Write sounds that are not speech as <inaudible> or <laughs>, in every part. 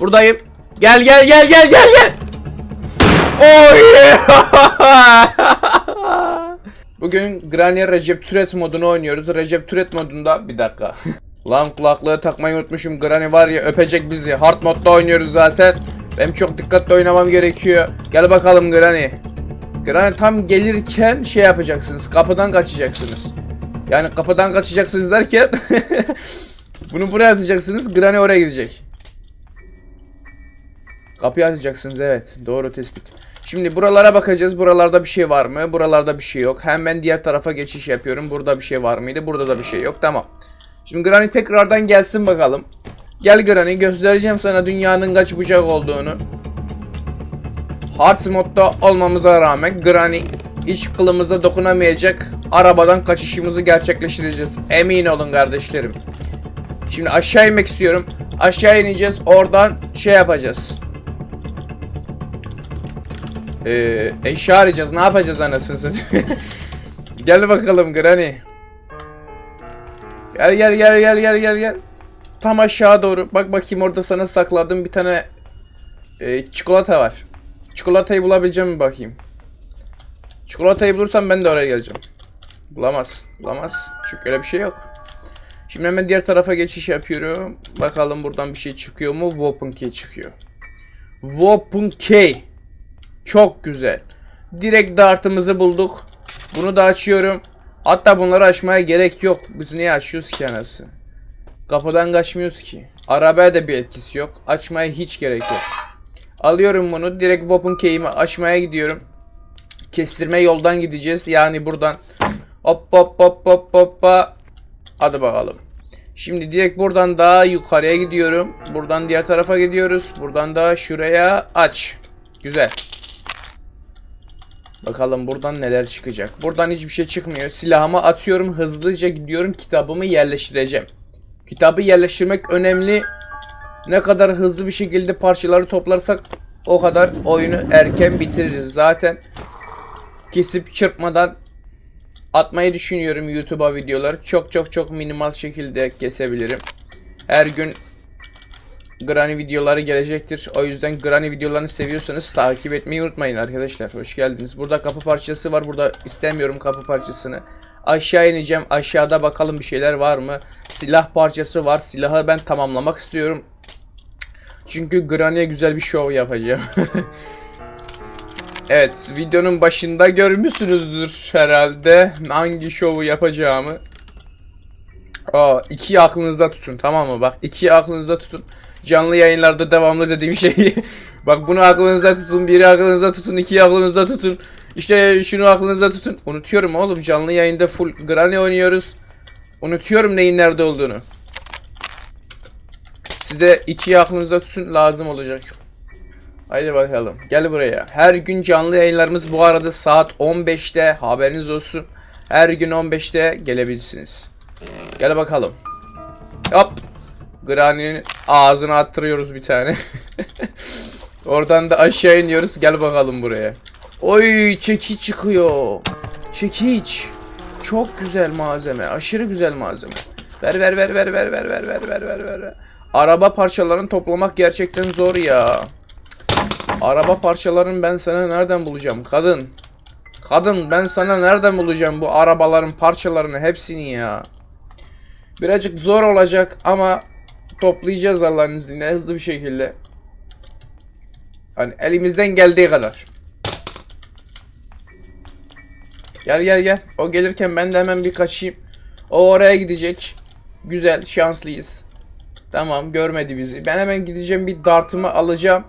Buradayım. Gel gel gel gel gel gel. Oy! <laughs> Bugün Granny Recep Türet modunu oynuyoruz. Recep Türet modunda bir dakika. <laughs> Lan kulaklığı takmayı unutmuşum. Granny var ya öpecek bizi. Hard modda oynuyoruz zaten. Benim çok dikkatli oynamam gerekiyor. Gel bakalım Granny. Granny tam gelirken şey yapacaksınız. Kapıdan kaçacaksınız. Yani kapıdan kaçacaksınız derken <laughs> bunu buraya atacaksınız. Granny oraya gidecek. Kapıyı atacaksınız evet. Doğru tespit. Şimdi buralara bakacağız. Buralarda bir şey var mı? Buralarda bir şey yok. Hemen diğer tarafa geçiş yapıyorum. Burada bir şey var mıydı? Burada da bir şey yok. Tamam. Şimdi Granny tekrardan gelsin bakalım. Gel Granny göstereceğim sana dünyanın kaç bucak olduğunu. Hard modda olmamıza rağmen Granny hiç kılımıza dokunamayacak. Arabadan kaçışımızı gerçekleştireceğiz. Emin olun kardeşlerim. Şimdi aşağı inmek istiyorum. Aşağı ineceğiz. Oradan şey yapacağız. Ee, eşya arayacağız. Ne yapacağız anasını satayım? <laughs> gel bakalım Granny. Gel gel gel gel gel gel gel. Tam aşağı doğru. Bak bakayım orada sana sakladığım bir tane e, çikolata var. Çikolatayı bulabileceğim mi bakayım. Çikolatayı bulursam ben de oraya geleceğim. Bulamazsın. Bulamazsın. Çünkü öyle bir şey yok. Şimdi hemen diğer tarafa geçiş yapıyorum. Bakalım buradan bir şey çıkıyor mu? Weapon Key çıkıyor. Weapon Key. Çok güzel. Direkt dartımızı bulduk. Bunu da açıyorum. Hatta bunları açmaya gerek yok. Biz niye açıyoruz ki anası? Kapıdan kaçmıyoruz ki. Arabaya da bir etkisi yok. Açmaya hiç gerek yok. Alıyorum bunu. Direkt weapon key'imi açmaya gidiyorum. Kestirme yoldan gideceğiz. Yani buradan hop hop hop hop hoppa. Hadi bakalım. Şimdi direkt buradan daha yukarıya gidiyorum. Buradan diğer tarafa gidiyoruz. Buradan da şuraya aç. Güzel. Bakalım buradan neler çıkacak. Buradan hiçbir şey çıkmıyor. Silahımı atıyorum. Hızlıca gidiyorum. Kitabımı yerleştireceğim. Kitabı yerleştirmek önemli. Ne kadar hızlı bir şekilde parçaları toplarsak o kadar oyunu erken bitiririz. Zaten kesip çırpmadan atmayı düşünüyorum YouTube'a videoları. Çok çok çok minimal şekilde kesebilirim. Her gün Granny videoları gelecektir. O yüzden Granny videolarını seviyorsanız takip etmeyi unutmayın arkadaşlar. Hoş geldiniz. Burada kapı parçası var. Burada istemiyorum kapı parçasını. Aşağı ineceğim. Aşağıda bakalım bir şeyler var mı? Silah parçası var. Silahı ben tamamlamak istiyorum. Çünkü Granny'e güzel bir show yapacağım. <laughs> evet, videonun başında görmüşsünüzdür herhalde hangi şovu yapacağımı. Aa, iki aklınızda tutun tamam mı? Bak iki aklınızda tutun. Canlı yayınlarda devamlı dediğim şeyi. <laughs> Bak bunu aklınızda tutun, biri aklınızda tutun, iki aklınızda tutun. İşte şunu aklınızda tutun. Unutuyorum oğlum canlı yayında full Granny oynuyoruz. Unutuyorum neyin nerede olduğunu. Size iki aklınızda tutun lazım olacak. Haydi bakalım. Gel buraya. Her gün canlı yayınlarımız bu arada saat 15'te haberiniz olsun. Her gün 15'te gelebilirsiniz. Gel bakalım. Hop. Granny'nin ağzına attırıyoruz bir tane. <laughs> Oradan da aşağı iniyoruz. Gel bakalım buraya. Oy çekiç çıkıyor. Çekiç. Çok güzel malzeme. Aşırı güzel malzeme. Ver ver ver ver ver ver ver ver ver ver. ver. Araba parçalarını toplamak gerçekten zor ya. Araba parçalarını ben sana nereden bulacağım kadın? Kadın ben sana nereden bulacağım bu arabaların parçalarını hepsini ya. Birazcık zor olacak ama toplayacağız Allah'ın izniyle hızlı bir şekilde. Hani elimizden geldiği kadar. Gel gel gel. O gelirken ben de hemen bir kaçayım. O oraya gidecek. Güzel, şanslıyız. Tamam, görmedi bizi. Ben hemen gideceğim bir dartımı alacağım.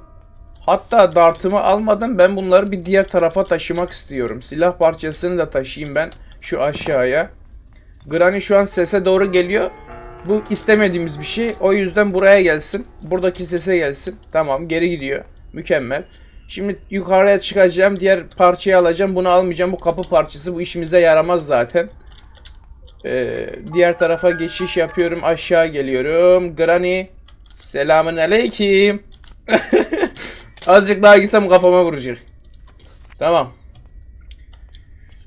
Hatta dartımı almadan ben bunları bir diğer tarafa taşımak istiyorum. Silah parçasını da taşıyayım ben şu aşağıya. Granny şu an sese doğru geliyor. Bu istemediğimiz bir şey. O yüzden buraya gelsin. Buradaki sese gelsin. Tamam geri gidiyor. Mükemmel. Şimdi yukarıya çıkacağım. Diğer parçayı alacağım. Bunu almayacağım. Bu kapı parçası. Bu işimize yaramaz zaten. Ee, diğer tarafa geçiş yapıyorum. Aşağı geliyorum. Granny. Selamun aleyküm. <laughs> Azıcık daha gitsem kafama vuracak. Tamam.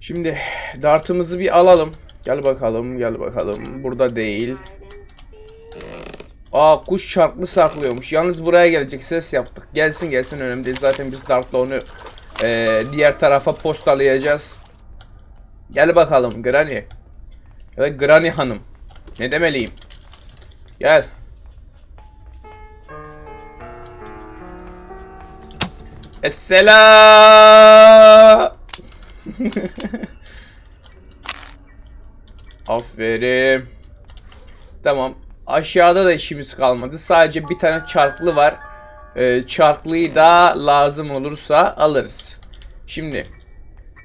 Şimdi dartımızı bir alalım. Gel bakalım, gel bakalım. Burada değil. Aa kuş çarklı saklıyormuş. Yalnız buraya gelecek ses yaptık. Gelsin gelsin önemli değil. Zaten biz Dark'la onu eee, diğer tarafa postalayacağız. Gel bakalım Granny. Evet Granny hanım. Ne demeliyim? Gel. Esselam. <laughs> Aferin. Tamam. Aşağıda da işimiz kalmadı. Sadece bir tane çarklı var. Ee, çarklıyı da lazım olursa alırız. Şimdi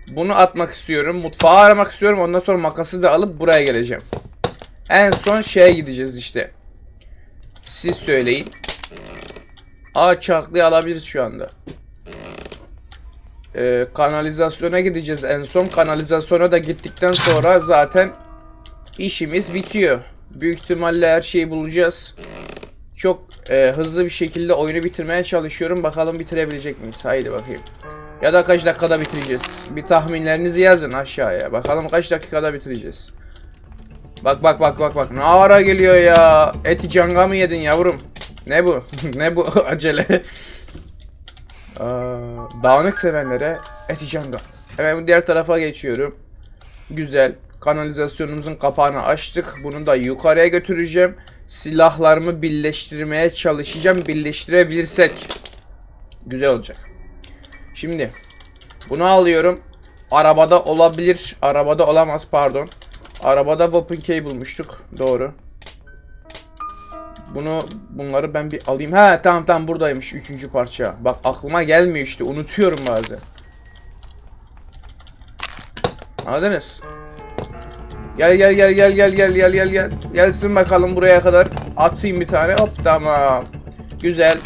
bunu atmak istiyorum. Mutfağı aramak istiyorum. Ondan sonra makası da alıp buraya geleceğim. En son şeye gideceğiz işte. Siz söyleyin. Aa çarklıyı alabiliriz şu anda. Ee, kanalizasyona gideceğiz en son. Kanalizasyona da gittikten sonra zaten işimiz bitiyor. Büyük ihtimalle her şeyi bulacağız. Çok e, hızlı bir şekilde oyunu bitirmeye çalışıyorum. Bakalım bitirebilecek miyiz? Haydi bakayım. Ya da kaç dakikada bitireceğiz? Bir tahminlerinizi yazın aşağıya. Bakalım kaç dakikada bitireceğiz. Bak bak bak bak bak. Ne ara geliyor ya? Eti canga mı yedin yavrum? Ne bu? <laughs> ne bu <laughs> acele? Dağınık sevenlere eti canga. Hemen diğer tarafa geçiyorum. Güzel. Kanalizasyonumuzun kapağını açtık. Bunu da yukarıya götüreceğim. Silahlarımı birleştirmeye çalışacağım. Birleştirebilirsek. Güzel olacak. Şimdi bunu alıyorum. Arabada olabilir. Arabada olamaz pardon. Arabada weapon key bulmuştuk. Doğru. Bunu bunları ben bir alayım. Ha tamam tamam buradaymış üçüncü parça. Bak aklıma gelmiyor işte unutuyorum bazen. Anladınız? Gel gel gel gel gel gel gel gel gel. Gelsin bakalım buraya kadar. Atayım bir tane. Hop tamam. Güzel.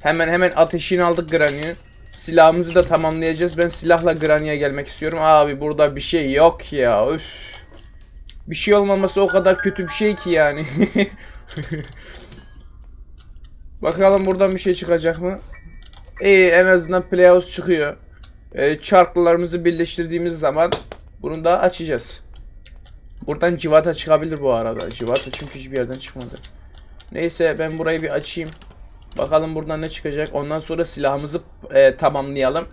Hemen hemen ateşini aldık Granny'nin. Silahımızı da tamamlayacağız. Ben silahla Granny'e gelmek istiyorum. Abi burada bir şey yok ya. Üf. Bir şey olmaması o kadar kötü bir şey ki yani. <laughs> Bakalım buradan bir şey çıkacak mı? İyi en azından Playhouse çıkıyor. Ee, çarklarımızı birleştirdiğimiz zaman bunu da açacağız. Buradan civata çıkabilir bu arada. Civata çünkü hiçbir yerden çıkmadı. Neyse ben burayı bir açayım. Bakalım buradan ne çıkacak. Ondan sonra silahımızı e, tamamlayalım.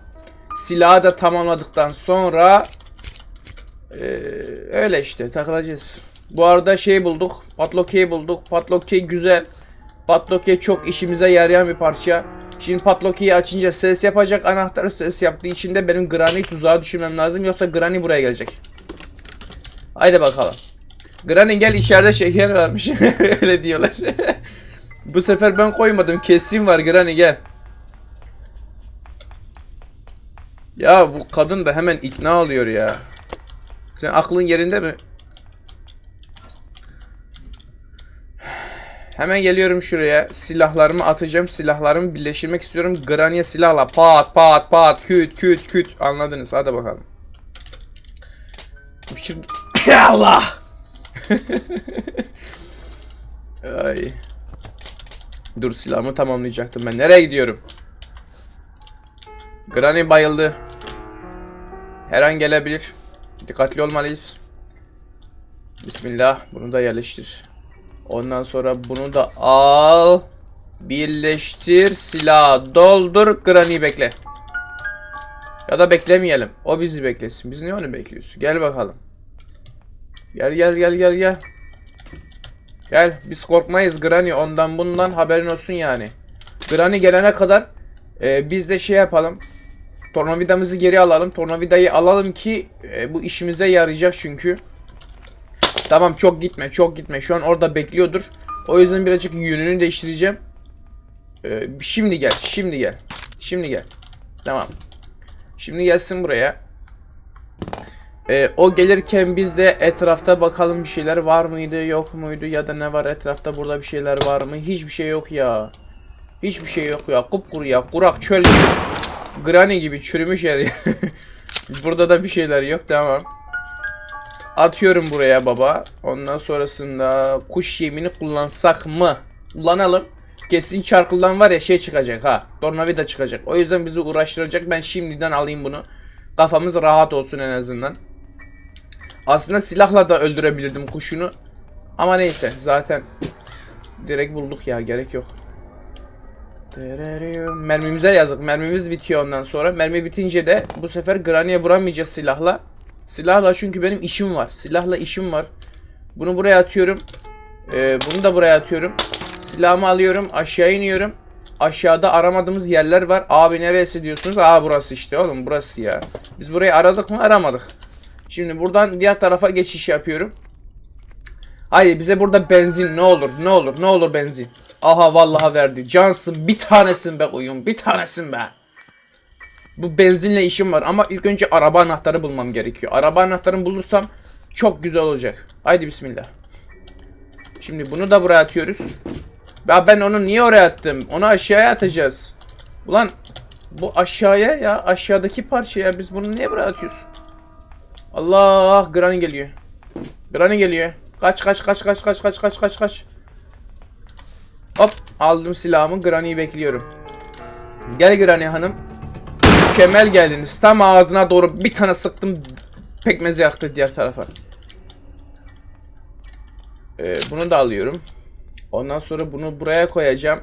Silahı da tamamladıktan sonra e, öyle işte takılacağız. Bu arada şey bulduk. Padlock key bulduk. Padlock key güzel. Padlock key çok işimize yarayan bir parça. Şimdi padlock key'i açınca ses yapacak. Anahtarı ses yaptığı için de benim Granny tuzağa düşürmem lazım. Yoksa Granny buraya gelecek. Haydi bakalım. Granny gel içeride şeker varmış. <laughs> Öyle diyorlar. <laughs> Bu sefer ben koymadım. Kesin var Granny gel. Ya bu kadın da hemen ikna oluyor ya. Sen aklın yerinde mi? <sighs> Hemen geliyorum şuraya. Silahlarımı atacağım. Silahlarımı birleştirmek istiyorum. Granny'e silahla pat pat pat küt küt küt. Anladınız. Hadi bakalım. Bir şey- Allah. Ay. Dur silahımı tamamlayacaktım ben. Nereye gidiyorum? Granny bayıldı. Her an gelebilir. Dikkatli olmalıyız. Bismillah. Bunu da yerleştir. Ondan sonra bunu da al. Birleştir. Silah doldur. Granny'i bekle. Ya da beklemeyelim. O bizi beklesin. Biz niye onu bekliyoruz? Gel bakalım. Gel gel gel gel gel. Gel biz korkmayız Granny ondan bundan haberin olsun yani. Granny gelene kadar e, biz de şey yapalım. Tornavidamızı geri alalım. Tornavidayı alalım ki e, bu işimize yarayacak çünkü. Tamam çok gitme çok gitme. Şu an orada bekliyordur. O yüzden birazcık yönünü değiştireceğim. E, şimdi gel şimdi gel. Şimdi gel. Tamam. Şimdi gelsin buraya. Ee, o gelirken biz de etrafta bakalım bir şeyler var mıydı yok muydu ya da ne var etrafta burada bir şeyler var mı? Hiçbir şey yok ya. Hiçbir şey yok ya. Kupkuru ya kurak çöl gibi. Granny gibi çürümüş yer <laughs> burada da bir şeyler yok tamam atıyorum buraya baba. Ondan sonrasında kuş yemini kullansak mı? Kullanalım. Kesin çarkıdan var ya şey çıkacak ha. Tornavida çıkacak. O yüzden bizi uğraştıracak. Ben şimdiden alayım bunu. Kafamız rahat olsun en azından aslında silahla da öldürebilirdim kuşunu. Ama neyse zaten Direkt bulduk ya gerek yok. Mermimize yazık. Mermimiz bitiyor ondan sonra. Mermi bitince de bu sefer Granny'e vuramayacağız silahla. Silahla çünkü benim işim var. Silahla işim var. Bunu buraya atıyorum. Ee, bunu da buraya atıyorum. Silahımı alıyorum. Aşağı iniyorum. Aşağıda aramadığımız yerler var. Abi neresi diyorsunuz? Aa burası işte oğlum burası ya. Biz burayı aradık mı? Aramadık. Şimdi buradan diğer tarafa geçiş yapıyorum. Hayır bize burada benzin ne olur ne olur ne olur benzin. Aha vallahi verdi. Cansın bir tanesin be oyun bir tanesin be. Bu benzinle işim var ama ilk önce araba anahtarı bulmam gerekiyor. Araba anahtarını bulursam çok güzel olacak. Haydi bismillah. Şimdi bunu da buraya atıyoruz. Ya ben onu niye oraya attım? Onu aşağıya atacağız. Ulan bu aşağıya ya aşağıdaki parçaya biz bunu niye buraya atıyoruz? Allah Granny geliyor. Granny geliyor. Kaç kaç kaç kaç kaç kaç kaç kaç kaç. Hop aldım silahımı Granny'yi bekliyorum. Gel Granny hanım. Mükemmel geldiniz. Tam ağzına doğru bir tane sıktım. Pekmezi yaktı diğer tarafa. Ee, bunu da alıyorum. Ondan sonra bunu buraya koyacağım.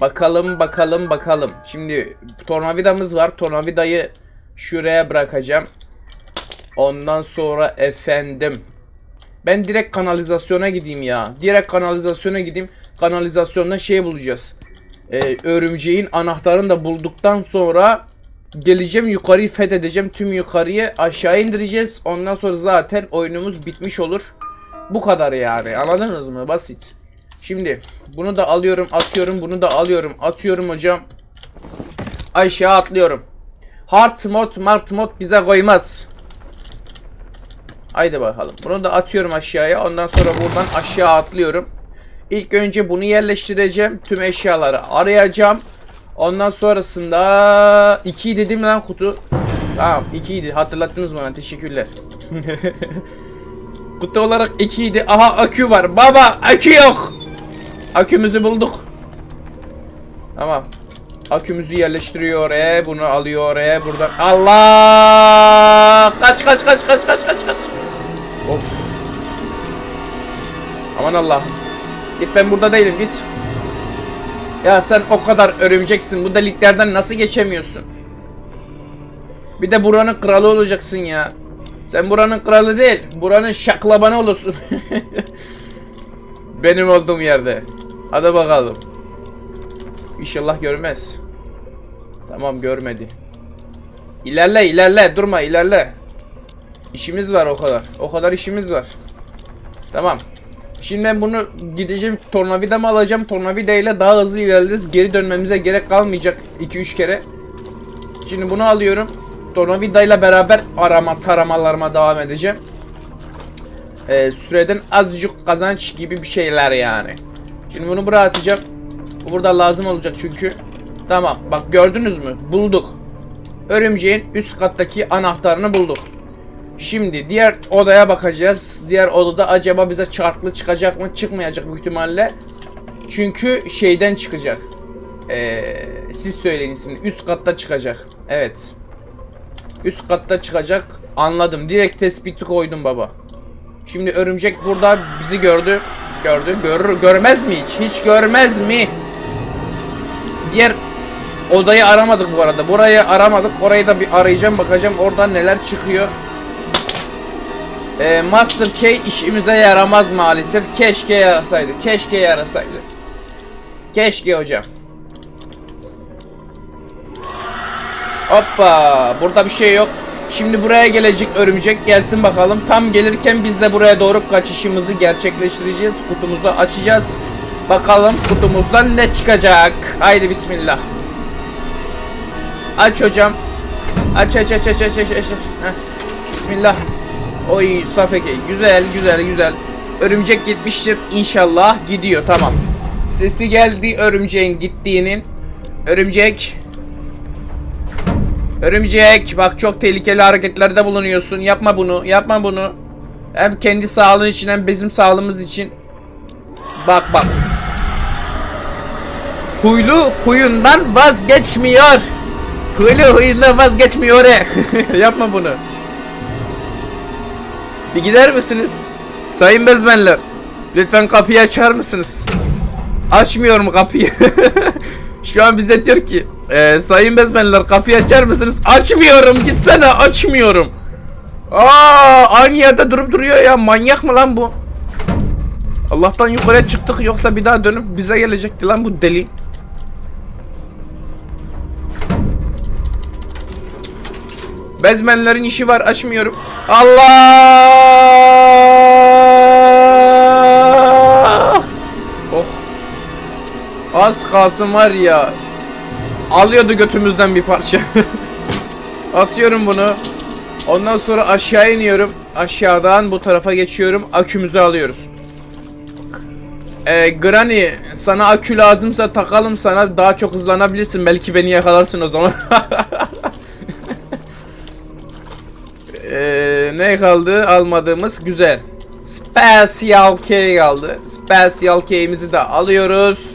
Bakalım bakalım bakalım. Şimdi tornavidamız var. Tornavidayı şuraya bırakacağım. Ondan sonra efendim. Ben direkt kanalizasyona gideyim ya. Direkt kanalizasyona gideyim. Kanalizasyonda şey bulacağız. Ee, örümceğin anahtarını da bulduktan sonra geleceğim yukarıyı fethedeceğim. Tüm yukarıyı aşağı indireceğiz. Ondan sonra zaten oyunumuz bitmiş olur. Bu kadar yani. Anladınız mı? Basit. Şimdi bunu da alıyorum, atıyorum. Bunu da alıyorum, atıyorum hocam. Aşağı atlıyorum. Hard mod, mart mod bize koymaz. Haydi bakalım. Bunu da atıyorum aşağıya. Ondan sonra buradan aşağı atlıyorum. İlk önce bunu yerleştireceğim. Tüm eşyaları arayacağım. Ondan sonrasında 2 dedim lan kutu. Tamam 2 idi. Hatırlattınız bana. Teşekkürler. <laughs> kutu olarak 2 idi. Aha akü var. Baba akü yok. Akümüzü bulduk. Tamam. Akümüzü yerleştiriyor oraya. Bunu alıyor oraya. Buradan. Allah! Kaç kaç kaç kaç kaç kaç kaç. Of. Aman Allah. Git ben burada değilim git. Ya sen o kadar örümceksin. Bu deliklerden nasıl geçemiyorsun? Bir de buranın kralı olacaksın ya. Sen buranın kralı değil. Buranın şaklabanı olursun. <laughs> Benim olduğum yerde. Hadi bakalım. İnşallah görmez. Tamam görmedi. İlerle ilerle durma ilerle. İşimiz var o kadar. O kadar işimiz var. Tamam. Şimdi ben bunu gideceğim tornavida mı alacağım? Tornavida ile daha hızlı ilerleriz. Geri dönmemize gerek kalmayacak 2-3 kere. Şimdi bunu alıyorum. Tornavida ile beraber arama taramalarıma devam edeceğim. Ee, süreden azıcık kazanç gibi bir şeyler yani. Şimdi bunu buraya atacağım. Bu burada lazım olacak çünkü. Tamam bak gördünüz mü? Bulduk. Örümceğin üst kattaki anahtarını bulduk. Şimdi diğer odaya bakacağız. Diğer odada acaba bize çarklı çıkacak mı? Çıkmayacak büyük ihtimalle. Çünkü şeyden çıkacak. Ee, siz söyleyin ismini. Üst katta çıkacak. Evet. Üst katta çıkacak. Anladım. Direkt tespiti koydum baba. Şimdi örümcek burada bizi gördü. Gördü. Görür, görmez mi hiç? Hiç görmez mi? Diğer odayı aramadık bu arada. Burayı aramadık. Orayı da bir arayacağım. Bakacağım oradan neler çıkıyor. Ee, Master Key işimize yaramaz maalesef. Keşke yarasaydı. Keşke yarasaydı. Keşke hocam. Hoppa. Burada bir şey yok. Şimdi buraya gelecek örümcek gelsin bakalım. Tam gelirken biz de buraya doğru kaçışımızı gerçekleştireceğiz. Kutumuzu açacağız. Bakalım kutumuzdan ne çıkacak. Haydi bismillah. Aç hocam. Aç aç aç aç aç aç aç. Heh. Bismillah. Oy Safeke. Güzel güzel güzel. Örümcek gitmiştir. İnşallah gidiyor. Tamam. Sesi geldi örümceğin gittiğinin. Örümcek. Örümcek. Bak çok tehlikeli hareketlerde bulunuyorsun. Yapma bunu. Yapma bunu. Hem kendi sağlığın için hem bizim sağlığımız için. Bak bak. Huylu huyundan vazgeçmiyor. Huylu huyundan vazgeçmiyor. <laughs> Yapma bunu. Bir gider misiniz? Sayın bezmenler. Lütfen kapıyı açar mısınız? Açmıyorum kapıyı. <laughs> Şu an bize diyor ki e, sayın bezmenler kapıyı açar mısınız? Açmıyorum gitsene açmıyorum. Aa aynı yerde durup duruyor ya manyak mı lan bu? Allah'tan yukarıya çıktık yoksa bir daha dönüp bize gelecekti lan bu deli. Bezmenlerin işi var açmıyorum. Allah! Oh. Az kalsın var ya. Alıyordu götümüzden bir parça. <laughs> Atıyorum bunu. Ondan sonra aşağı iniyorum. Aşağıdan bu tarafa geçiyorum. Akümüzü alıyoruz. Ee, Granny sana akü lazımsa takalım sana daha çok hızlanabilirsin. Belki beni yakalarsın o zaman. <laughs> Ee, ne kaldı? Almadığımız güzel. Special K kaldı. Special K'imizi de alıyoruz.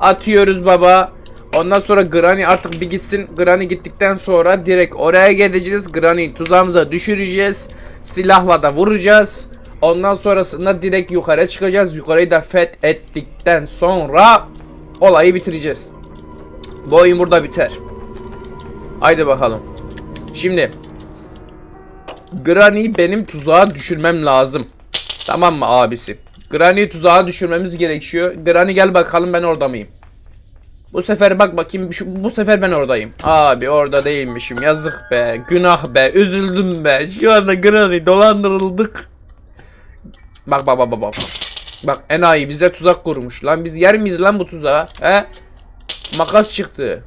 Atıyoruz baba. Ondan sonra Granny artık bir gitsin. Granny gittikten sonra direkt oraya gideceğiz. Granny tuzağımıza düşüreceğiz. Silahla da vuracağız. Ondan sonrasında direkt yukarı çıkacağız. Yukarıyı da feth ettikten sonra olayı bitireceğiz. Bu oyun burada biter. Haydi bakalım. Şimdi Granny'i benim tuzağa düşürmem lazım. Tamam mı abisi? Granny'i tuzağa düşürmemiz gerekiyor. Granny gel bakalım ben orada mıyım? Bu sefer bak bakayım şu, bu sefer ben oradayım. Abi orada değilmişim. Yazık be. Günah be. Üzüldüm be. Şu anda Granny dolandırıldık. Bak bak bak bak bak. Bak enayi bize tuzak kurmuş. Lan biz yer miyiz lan bu tuzağa? He? Makas çıktı.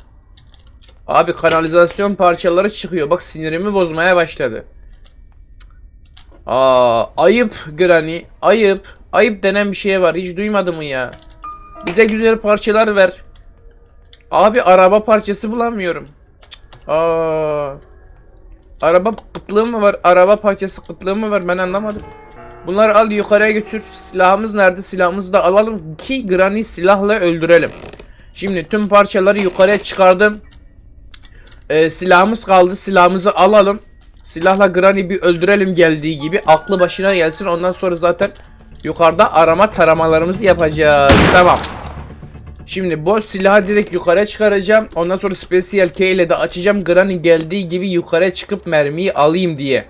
Abi kanalizasyon parçaları çıkıyor. Bak sinirimi bozmaya başladı. Aa, ayıp Granny. Ayıp. Ayıp denen bir şey var. Hiç duymadın mı ya? Bize güzel parçalar ver. Abi araba parçası bulamıyorum. Aa. Araba kıtlığı mı var? Araba parçası kıtlığı mı var? Ben anlamadım. Bunları al yukarıya götür. Silahımız nerede? Silahımızı da alalım ki Granny silahla öldürelim. Şimdi tüm parçaları yukarıya çıkardım. Ee, silahımız kaldı. Silahımızı alalım. Silahla Granny bir öldürelim geldiği gibi. Aklı başına gelsin. Ondan sonra zaten yukarıda arama taramalarımızı yapacağız. Tamam. Şimdi boş silahı direkt yukarı çıkaracağım. Ondan sonra Special K ile de açacağım. Granny geldiği gibi yukarı çıkıp mermiyi alayım diye.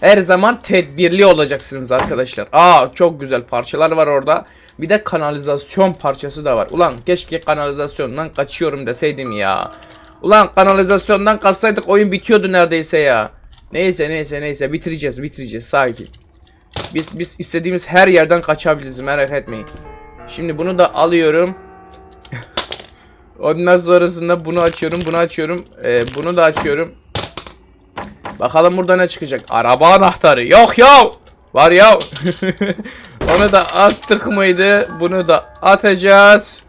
Her zaman tedbirli olacaksınız arkadaşlar. Aa çok güzel parçalar var orada. Bir de kanalizasyon parçası da var. Ulan keşke kanalizasyondan kaçıyorum deseydim ya. Ulan kanalizasyondan kaçsaydık oyun bitiyordu neredeyse ya. Neyse neyse neyse bitireceğiz bitireceğiz sakin. Biz biz istediğimiz her yerden kaçabiliriz merak etmeyin. Şimdi bunu da alıyorum. <laughs> Ondan sonrasında bunu açıyorum, bunu açıyorum, ee, bunu da açıyorum. Bakalım burada ne çıkacak? Araba anahtarı. Yok ya. Var ya. <laughs> Onu da attık mıydı? Bunu da atacağız.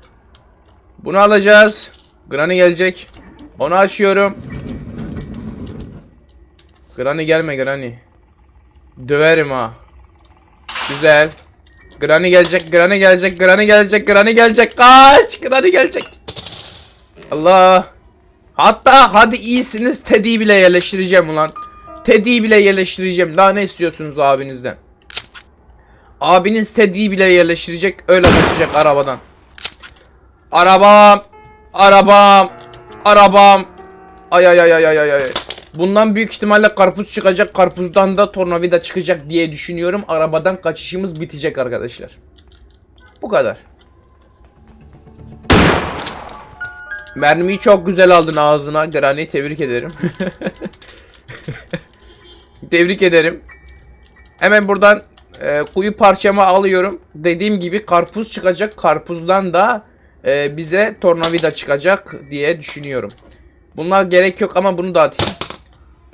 Bunu alacağız. Granny gelecek. Onu açıyorum. Granny gelme Granny. Döverim ha. Güzel. Granny gelecek, Granny gelecek, Granny gelecek, Granny gelecek. Kaç! Granny gelecek. Allah. Hatta hadi iyisiniz Teddy'yi bile yerleştireceğim ulan. Teddy'yi bile yerleştireceğim. Daha ne istiyorsunuz abinizden? Abiniz Teddy'yi bile yerleştirecek. Öyle kaçacak arabadan. Arabam. Arabam. Arabam. Ay ay ay ay ay ay. Bundan büyük ihtimalle karpuz çıkacak. Karpuzdan da tornavida çıkacak diye düşünüyorum. Arabadan kaçışımız bitecek arkadaşlar. Bu kadar. Mermiyi çok güzel aldın ağzına. Granny tebrik ederim. <laughs> tebrik ederim. Hemen buradan e, kuyu parçamı alıyorum. Dediğim gibi karpuz çıkacak. Karpuzdan da e, bize tornavida çıkacak diye düşünüyorum. Bunlar gerek yok ama bunu da atayım.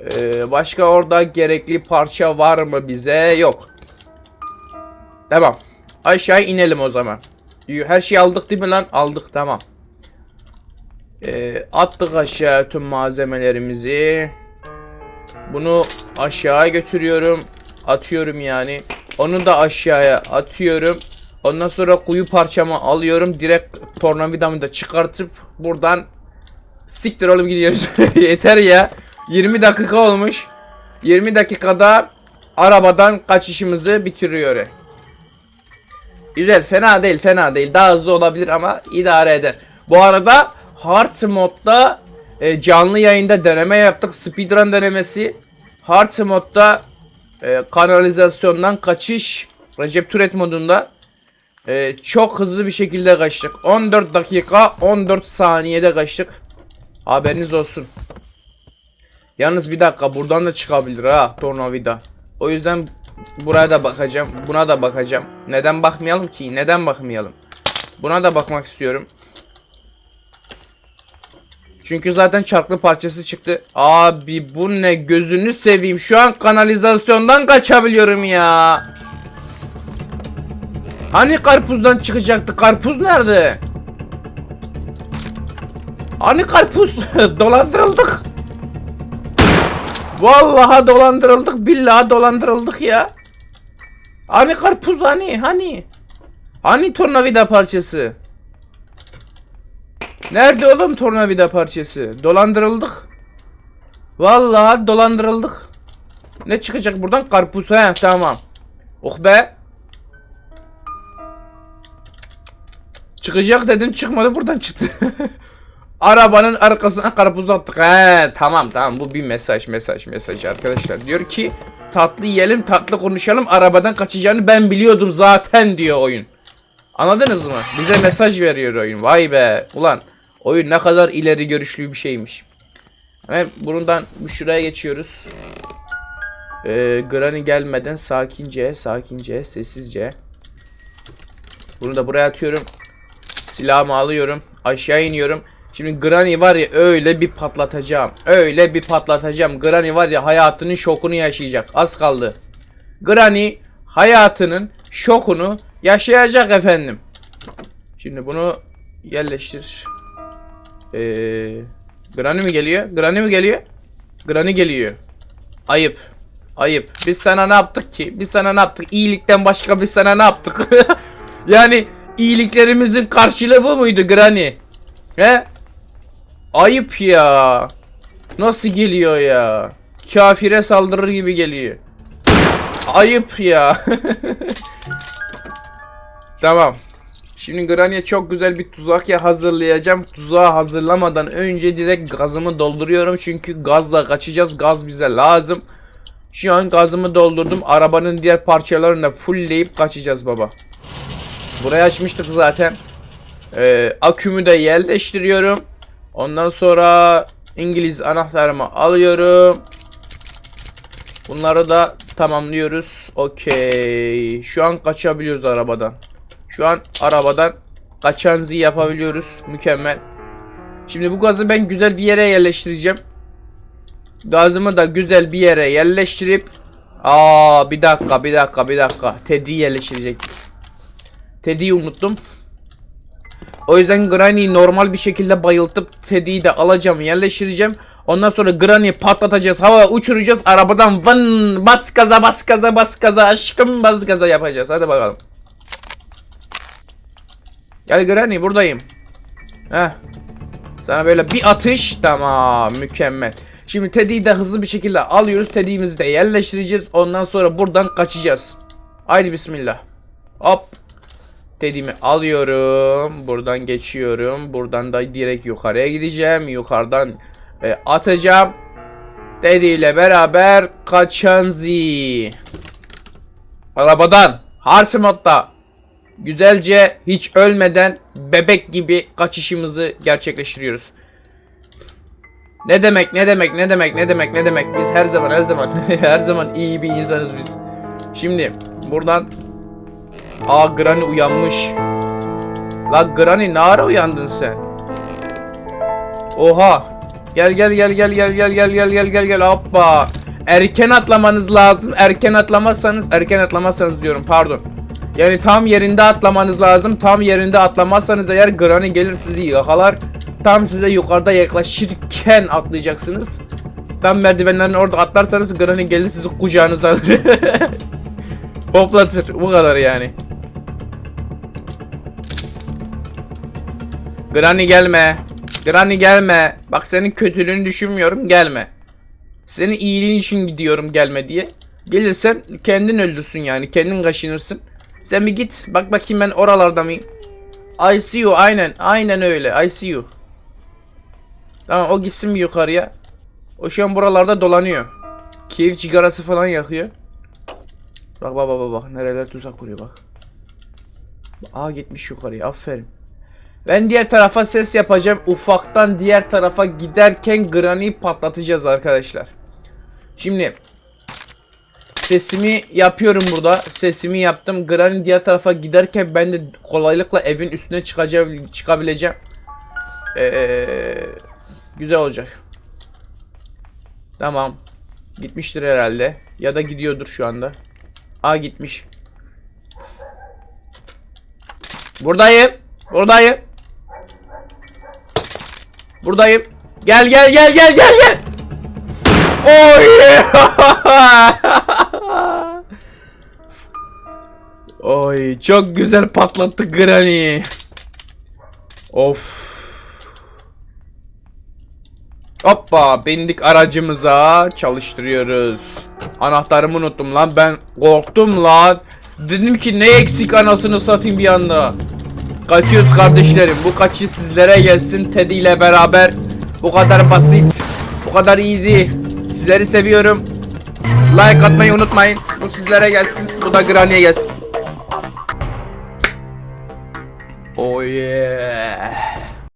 E, başka orada gerekli parça var mı bize? Yok. Tamam. Aşağı inelim o zaman. Her şeyi aldık değil mi lan? Aldık tamam. E, attık aşağı tüm malzemelerimizi. Bunu aşağı götürüyorum. Atıyorum yani. Onu da aşağıya atıyorum. Ondan sonra kuyu parçamı alıyorum. Direkt tornavidamı da çıkartıp buradan siktir oğlum gidiyoruz. <laughs> Yeter ya. 20 dakika olmuş. 20 dakikada arabadan kaçışımızı bitiriyor. Güzel fena değil fena değil. Daha hızlı olabilir ama idare eder. Bu arada hard modda e, canlı yayında deneme yaptık. Speedrun denemesi. Hard modda e, kanalizasyondan kaçış Recep Türet modunda e, çok hızlı bir şekilde kaçtık. 14 dakika 14 saniyede kaçtık. Haberiniz olsun. Yalnız bir dakika buradan da çıkabilir ha tornavida. O yüzden buraya da bakacağım. Buna da bakacağım. Neden bakmayalım ki? Neden bakmayalım? Buna da bakmak istiyorum. Çünkü zaten çarklı parçası çıktı. Abi bu ne gözünü seveyim. Şu an kanalizasyondan kaçabiliyorum ya. Hani karpuzdan çıkacaktı? Karpuz nerede? Hani karpuz? <laughs> Dolandırıldık. Vallahi dolandırıldık. Billahi dolandırıldık ya. Hani karpuz hani? Hani? Hani tornavida parçası? Nerede oğlum tornavida parçası? Dolandırıldık. Vallahi dolandırıldık. Ne çıkacak buradan? Karpuz he tamam. Oh be. Çıkacak dedim çıkmadı buradan çıktı. <laughs> Arabanın arkasına karpuz attık. He tamam tamam bu bir mesaj mesaj mesaj arkadaşlar. Diyor ki tatlı yiyelim tatlı konuşalım arabadan kaçacağını ben biliyordum zaten diyor oyun. Anladınız mı? Bize mesaj veriyor oyun. Vay be. Ulan oyun ne kadar ileri görüşlü bir şeymiş. Hemen bundan bu şuraya geçiyoruz. Ee, Granny gelmeden sakince, sakince, sessizce. Bunu da buraya atıyorum. Silahımı alıyorum. Aşağı iniyorum. Şimdi Granny var ya öyle bir patlatacağım. Öyle bir patlatacağım. Granny var ya hayatının şokunu yaşayacak. Az kaldı. Granny hayatının şokunu yaşayacak efendim. Şimdi bunu yerleştir. Ee, Granny mi geliyor? Granny mi geliyor? Granny geliyor. Ayıp. Ayıp. Biz sana ne yaptık ki? Biz sana ne yaptık? İyilikten başka biz sana ne yaptık? <laughs> yani iyiliklerimizin karşılığı bu muydu Granny? He? Ayıp ya. Nasıl geliyor ya? Kafire saldırır gibi geliyor. Ayıp ya. <laughs> tamam. Şimdi Granny'e çok güzel bir tuzak ya hazırlayacağım. Tuzağı hazırlamadan önce direkt gazımı dolduruyorum. Çünkü gazla kaçacağız. Gaz bize lazım. Şu an gazımı doldurdum. Arabanın diğer parçalarını da fullleyip kaçacağız baba. Burayı açmıştık zaten. Ee, akümü de yerleştiriyorum. Ondan sonra İngiliz anahtarımı alıyorum. Bunları da tamamlıyoruz. Okey. Şu an kaçabiliyoruz arabadan. Şu an arabadan kaçanızı yapabiliyoruz. Mükemmel. Şimdi bu gazı ben güzel bir yere yerleştireceğim. Gazımı da güzel bir yere yerleştirip Aa bir dakika bir dakika bir dakika. Teddy'yi yerleştirecektik. Teddy'yi unuttum. O yüzden Granny'yi normal bir şekilde bayıltıp Teddy'yi de alacağım yerleştireceğim. Ondan sonra Granny'yi patlatacağız. Hava uçuracağız. Arabadan vın bas gaza bas gaza bas gaza aşkım bas gaza yapacağız. Hadi bakalım. Gel Granny buradayım. Heh. Sana böyle bir atış. Tamam mükemmel. Şimdi Teddy'yi de hızlı bir şekilde alıyoruz. Teddy'mizi de yerleştireceğiz. Ondan sonra buradan kaçacağız. Haydi bismillah. Hop. Teddy'mi alıyorum. Buradan geçiyorum. Buradan da direkt yukarıya gideceğim. Yukarıdan e, atacağım. Teddy ile beraber kaçanzi. Arabadan. Hard modda. Güzelce hiç ölmeden bebek gibi kaçışımızı gerçekleştiriyoruz. Ne demek ne demek ne demek ne demek ne demek biz her zaman her zaman <laughs> her zaman iyi bir insanız biz. Şimdi buradan Aa Granny uyanmış. La Granny ne ara uyandın sen? Oha. Gel gel gel gel gel gel gel gel gel gel gel hoppa. Erken atlamanız lazım. Erken atlamazsanız erken atlamazsanız diyorum pardon. Yani tam yerinde atlamanız lazım. Tam yerinde atlamazsanız eğer Granny gelir sizi yakalar. Tam size yukarıda yaklaşırken atlayacaksınız. Tam merdivenlerin orada atlarsanız Granny gelir sizi kucağınıza alır. <laughs> Hoplatır. Bu kadar yani. Granny gelme. Granny gelme. Bak senin kötülüğünü düşünmüyorum gelme. Senin iyiliğin için gidiyorum gelme diye. Gelirsen kendin öldürsün yani kendin kaşınırsın. Sen bir git. Bak bakayım ben oralarda mıyım? I see you. Aynen. Aynen öyle. I see you. Tamam o gitsin bir yukarıya. O şu an buralarda dolanıyor. Keyif cigarası falan yakıyor. Bak bak bak bak. Nereler tuzak kuruyor bak. Aa gitmiş yukarıya. Aferin. Ben diğer tarafa ses yapacağım. Ufaktan diğer tarafa giderken Granny'i patlatacağız arkadaşlar. Şimdi sesimi yapıyorum burada. Sesimi yaptım. Granny diğer tarafa giderken ben de kolaylıkla evin üstüne çıkacağım, çıkabileceğim. Ee, güzel olacak. Tamam. Gitmiştir herhalde. Ya da gidiyordur şu anda. Aa gitmiş. Buradayım. Buradayım. Buradayım. Gel gel gel gel gel gel. Oy. <laughs> Oy çok güzel patlattı Granny. Of. Hoppa bindik aracımıza çalıştırıyoruz. Anahtarımı unuttum lan ben korktum lan. Dedim ki ne eksik anasını satayım bir anda. Kaçıyoruz kardeşlerim. Bu kaçış sizlere gelsin Teddy ile beraber. Bu kadar basit. Bu kadar easy. Sizleri seviyorum. Like atmayı unutmayın. Bu sizlere gelsin. Bu da Granny'e gelsin. Oh yeah.